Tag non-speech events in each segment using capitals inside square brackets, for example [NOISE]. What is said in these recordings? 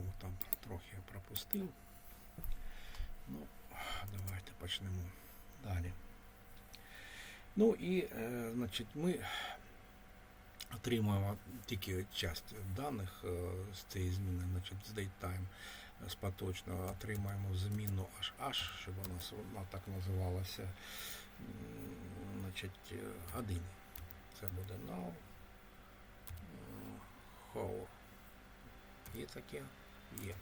Знову там трохи пропустив. Ну, давайте почнемо далі. Ну і, е, значить, ми отримуємо тільки часть даних е, з цієї зміни, значить, з datetime з поточного отримаємо зміну HH, щоб вона, вона так називалася, значить, е, години. Це буде now, hour. Є таке? Є.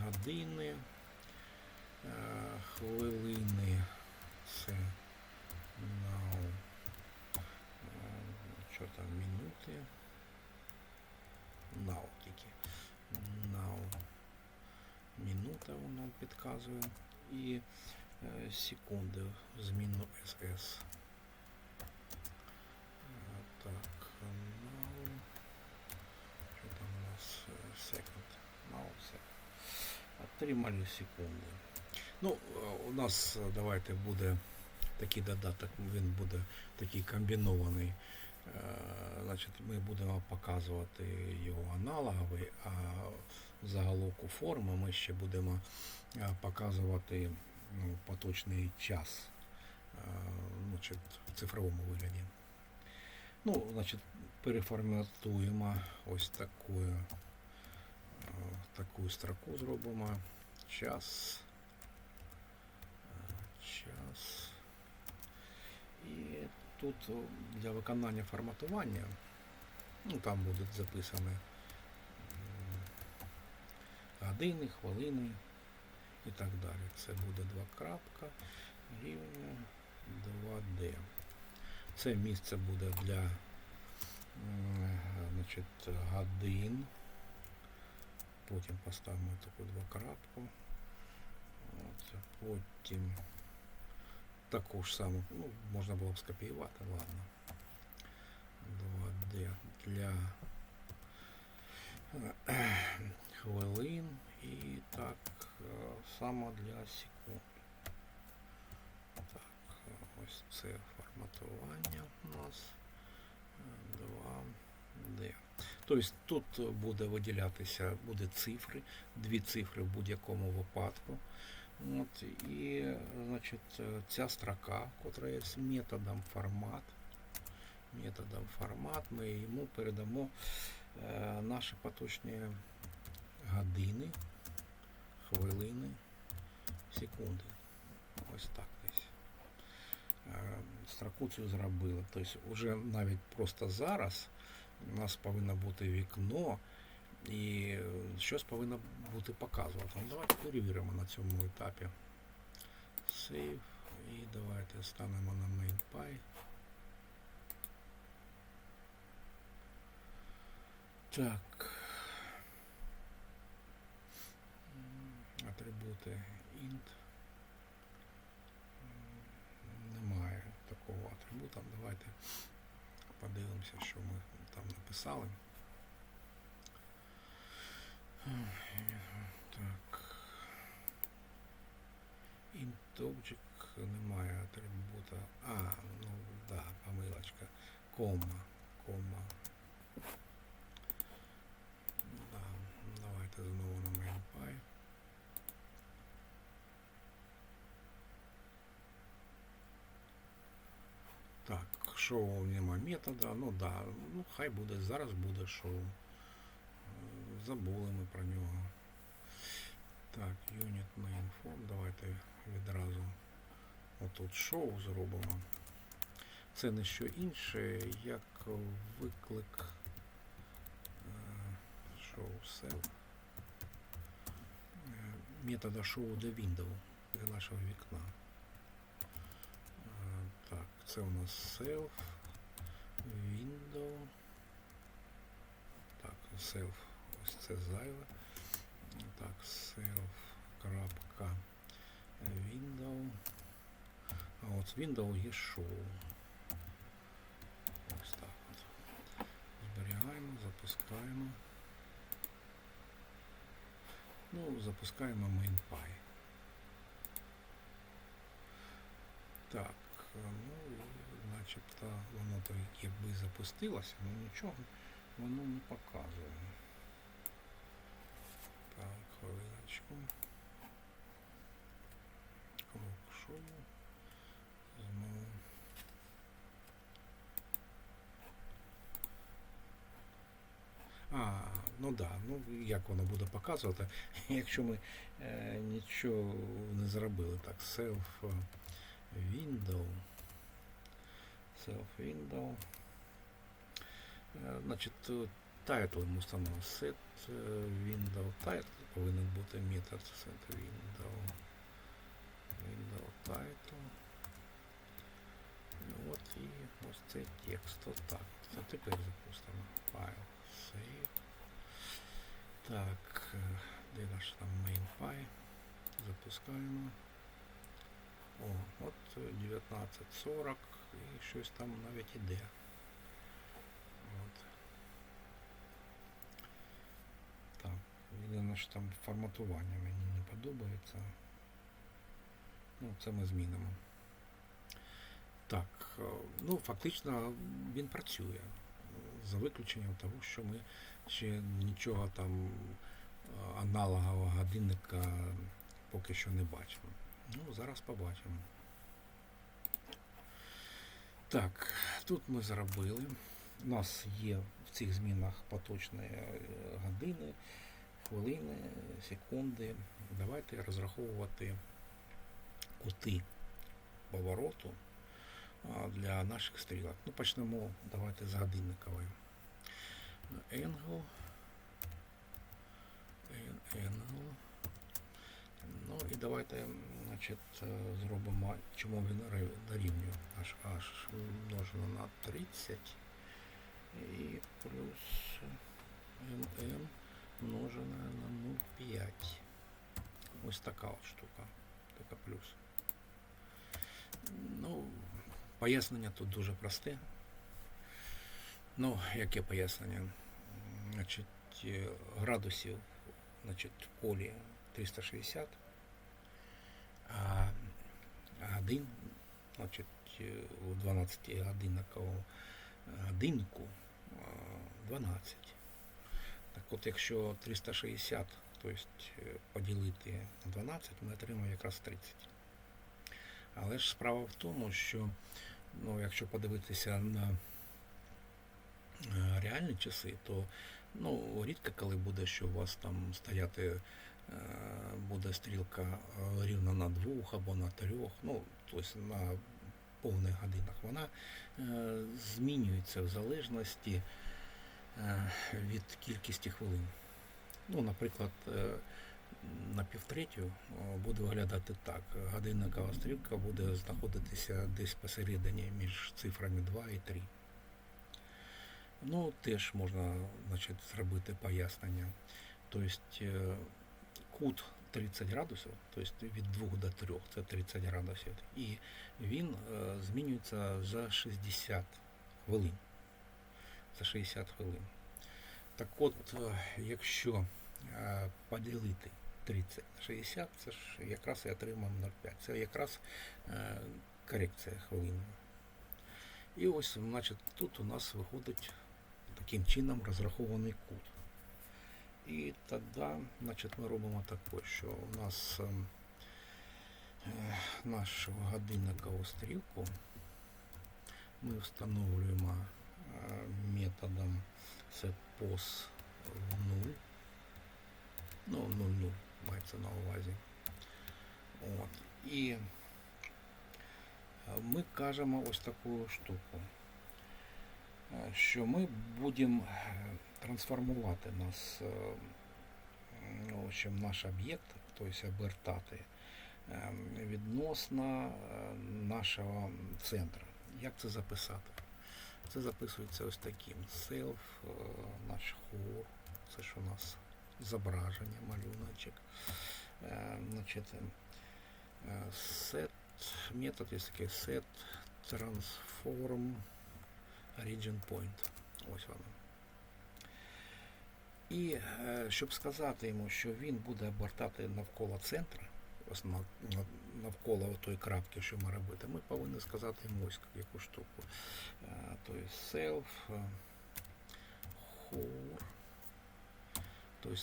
Години, е, хвилини, це now, е, що там, минути, now тільки, now, минута воно підказує, і е, секунди, зміну SS. Е, Так, now, що там у нас е, second, now Отримали секунди. Ну, е, у нас е, давайте буде такий додаток, він буде такий комбінований. Е, Значить, ми будемо показувати його аналоговий, а в заголовку форми ми ще будемо показувати ну, поточний час значить, в цифровому вигляді. Ну, значить, переформатуємо ось таку, таку строку зробимо. Час. Час. І тут для виконання форматування, ну там будуть записані години, хвилини і так далі. Це буде два крапка рівня 2D. Це місце буде для значить, годин. Потім поставимо таку двокрапку. От, потім таку ж саму, ну, можна було б скопіювати, ладно. 2D для е, хвилин і так е, само для секунд. Так, е, ось це форматування у нас е, 2D. Тобто тут буде виділятися буде цифри, дві цифри в будь-якому випадку. От, і, значить, ця строка, котра є методом формат, методом формат, ми йому передамо е, наші поточні години, хвилини, секунди. Ось так десь. Е, Строку цю зробили. Тобто, вже навіть просто зараз у нас повинно бути вікно, і е, щось повинно бути показувати. Ну, давайте перевіримо на цьому етапі. Save. І давайте станемо на MainPy. Так. Атрибути int. Немає такого атрибута. Давайте подивимося, що ми там написали. Так. Object немає атрибута. А, ну да, помилочка. Кома. Кома. Да, давайте знову на MainPy. Так, шоу нема метода. Ну да, ну хай буде, зараз буде шоу. Е, Забули ми про нього. Так, Unit Main Form. Давайте відразу отут шоу зробимо. Це не що інше, як виклик шоу self е, метода шоу до Windows для нашого вікна. Е, Так, це у нас self, window. Так, self, ось це зайве. Так, self, крапка, window. А от window є show. Ось так от. Зберігаємо, запускаємо. Ну, запускаємо MainPy. Так, ну, начебто воно то якби запустилося, але нічого воно не показує. Знову. А, ну да, ну як воно буде показувати, [LAUGHS] якщо ми е, нічого не зробили. Так, self е, window. Self window. Е, Значить, е, title ми встановимо set е, window title повинен бути метод set window. Window title. Ну, От і ось цей текст. Отак. А тепер запустимо файл. Save. Так, е, де наш там main file? Запускаємо. О, от е, 19.40 і щось там навіть іде. От. Так, єдине, що там форматування мені не подобається. Ну, це ми змінимо. Так, е, ну фактично він працює. За виключенням того, що ми ще нічого там е, аналогового годинника поки що не бачимо. Ну, зараз побачимо. Так, тут ми зробили. У нас є в цих змінах поточні е, години, хвилини, секунди. Давайте розраховувати кути повороту для наших стрілок. Ну, почнемо давайте з годинникової. Angle. Angle. Ну і давайте значить, е, зробимо, чому він дорівнює аж аж множено на 30 і плюс ММ множене на 0,5. Ось така от штука. Така плюс. Ну, пояснення тут дуже просте. Ну, яке пояснення? Значить, е, градусів значить, в полі 360, а годин, значить, е, у 12 годинниковому годинку 12. Так от, якщо 360, тобто е, поділити на 12, ми отримаємо якраз 30. Але ж справа в тому, що ну, якщо подивитися на е, реальні часи, то ну, рідко коли буде, що у вас там стояти е, буде стрілка е, рівно на двох або на трьох, ну, тобто на повних годинах. Вона змінюється в залежності від кількості хвилин. Ну, наприклад, на півтретю буде виглядати так. Годинникова стрілка буде знаходитися десь посередині між цифрами 2 і 3. Ну, теж можна значить, зробити пояснення. Тобто е, кут 30 градусів, тобто від 2 до 3, це 30 градусів. І він е, змінюється за 60 хвилин. За 60 хвилин. Так от, е, якщо е, поділити 30 на 60, це ж якраз і отримаємо 0,5. Це якраз е, корекція хвилин. І ось, значить, тут у нас виходить таким чином розрахований кут. І тоді, значить, ми робимо таке, що у нас е, нашу годинникову стрілку ми встановлюємо е, методом setPos в 0. Ну, 0,0 мається на увазі. От. І е, ми кажемо ось таку штуку, е, що ми будемо е, трансформувати нас, ну, наш об'єкт, тобто обертати відносно нашого центру. Як це записати? Це записується ось таким. Self, наш хор, це ж у нас зображення, малюночок. Е, Значить, е, set, метод є такий set transform origin point. Ось воно. І е, щоб сказати йому, що він буде обертати навколо центра, навколо тої крапки, що ми робити, ми повинні сказати йому ось яку штуку. Тобто self, whore, тобто